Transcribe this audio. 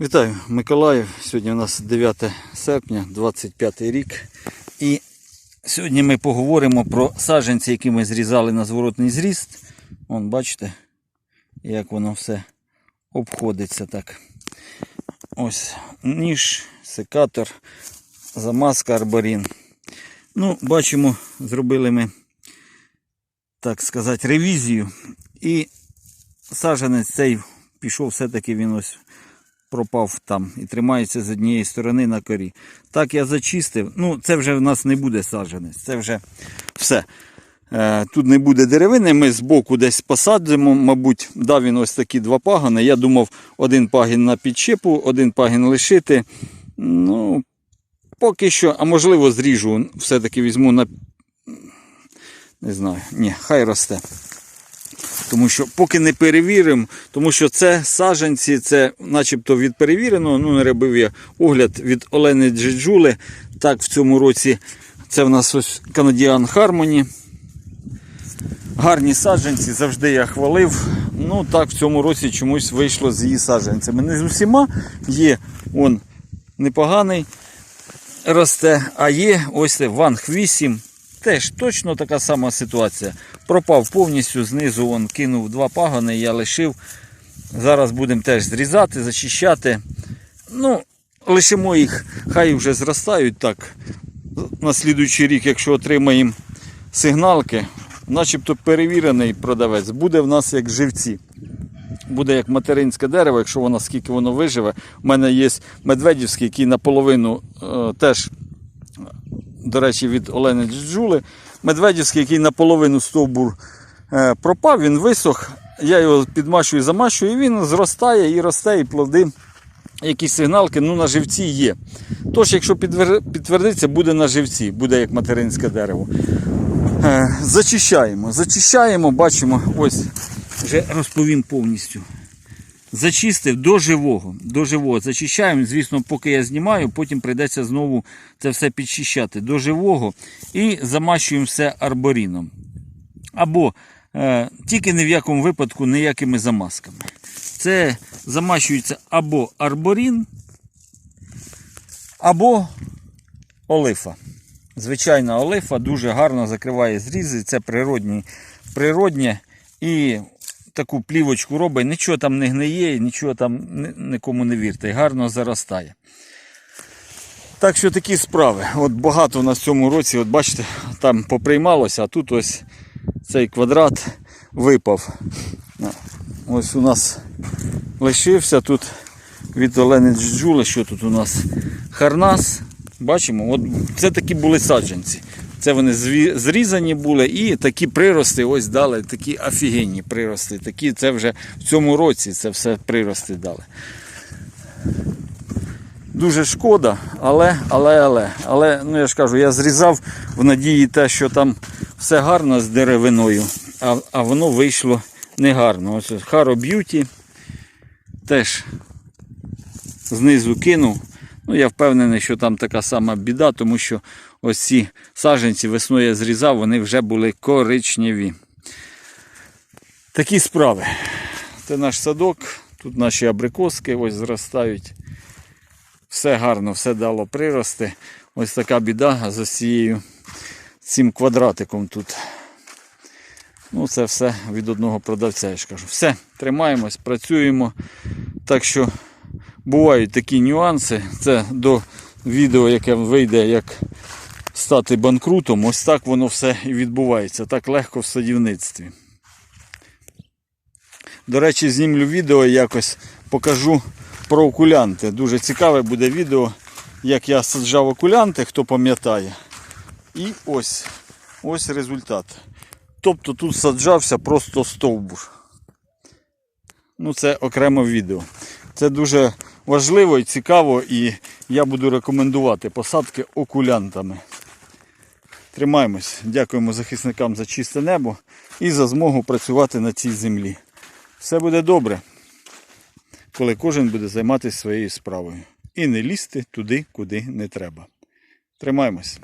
Вітаю, Миколаїв. Сьогодні у нас 9 серпня, 25 рік. І сьогодні ми поговоримо про саджанці, які ми зрізали на зворотний зріст. Вон, бачите, як воно все обходиться так. Ось ніж, секатор, замазка арборін. Ну, бачимо, зробили ми, так сказати, ревізію. І саджанець цей пішов все-таки він ось пропав там і тримається з однієї сторони на корі. Так я зачистив. Ну, це вже в нас не буде саджанець, це вже все. Е, Тут не буде деревини, ми збоку десь посадимо, мабуть, дав він ось такі два пагани. Я думав, один пагін на підчепу, один пагін лишити. Ну, поки що, а можливо, зріжу, все-таки візьму на. Не знаю, ні, хай росте. Тому що поки не перевіримо, тому що це саджанці, це начебто від перевіреного, ну не робив я огляд від Олени Джеджули. Так, в цьому році це в нас ось Canadian Harmony. Гарні саджанці, завжди я хвалив. Ну так, в цьому році чомусь вийшло з її саджанцями. Не з усіма є он непоганий росте, а є ось це Ванг 8. Теж точно така сама ситуація. Пропав повністю, знизу он кинув два пагони, я лишив. Зараз будемо теж зрізати, зачищати. Ну, лишимо їх, хай вже зростають так. На слідуючий рік, якщо отримаємо сигналки, начебто перевірений продавець, буде в нас як живці. Буде як материнське дерево, якщо воно скільки воно виживе. У мене є медведівський, який наполовину е, теж до речі, від Олени Джули. Медведівський, який наполовину стовбур е, пропав, він висох. Я його підмащую, замащую, і він зростає і росте, і плоди. Якісь сигналки ну, на живці є. Тож, якщо підтвердиться, буде на живці, буде як материнське дерево. Е, Зачищаємо, зачищаємо, бачимо, ось вже розповім повністю. Зачистив до живого. До живого. Зачищаємо. Звісно, поки я знімаю, потім прийдеться знову це все підчищати до живого і замащуємо все арборіном. Або е, тільки ні в якому випадку ніякими замазками. Це замащується або арборін, або олифа. Звичайна олифа дуже гарно закриває зрізи. Це природні, природнє і таку плівочку робить, нічого там не гниє, нічого там нікому не вірте. Гарно заростає. Так що такі справи. От багато у нас в цьому році, от бачите, там поприймалося, а тут ось цей квадрат випав. Ось у нас лишився тут від Олени Джули, що тут у нас Харнас. Бачимо, от це такі були саджанці. Це вони зрізані були і такі прирости ось дали, такі офігенні прирости. Такі це вже в цьому році це все прирости дали. Дуже шкода, але, але, але, але, ну я ж кажу, я зрізав в надії те, що там все гарно з деревиною, а, а воно вийшло негарно. Ось Haro Beauty теж знизу кинув. Ну, я впевнений, що там така сама біда, тому що ось ці саджанці весною я зрізав, вони вже були коричневі. Такі справи. Це наш садок, тут наші абрикоски ось зростають. Все гарно, все дало прирости. Ось така біда з ось цією цим квадратиком тут. Ну, це все від одного продавця, я ж кажу. Все, тримаємось, працюємо. Так що бувають такі нюанси. Це до відео, яке вийде, як стати банкрутом. Ось так воно все і відбувається. Так легко в садівництві. До речі, знімлю відео якось покажу про окулянти. Дуже цікаве буде відео, як я саджав окулянти, хто пам'ятає. І ось, ось результат. Тобто тут саджався просто стовбур. Ну, це окреме відео. Це дуже важливо і цікаво, і я буду рекомендувати посадки окулянтами. Тримаємось. Дякуємо захисникам за чисте небо і за змогу працювати на цій землі. Все буде добре, коли кожен буде займатися своєю справою. І не лізти туди, куди не треба. Тримаємось.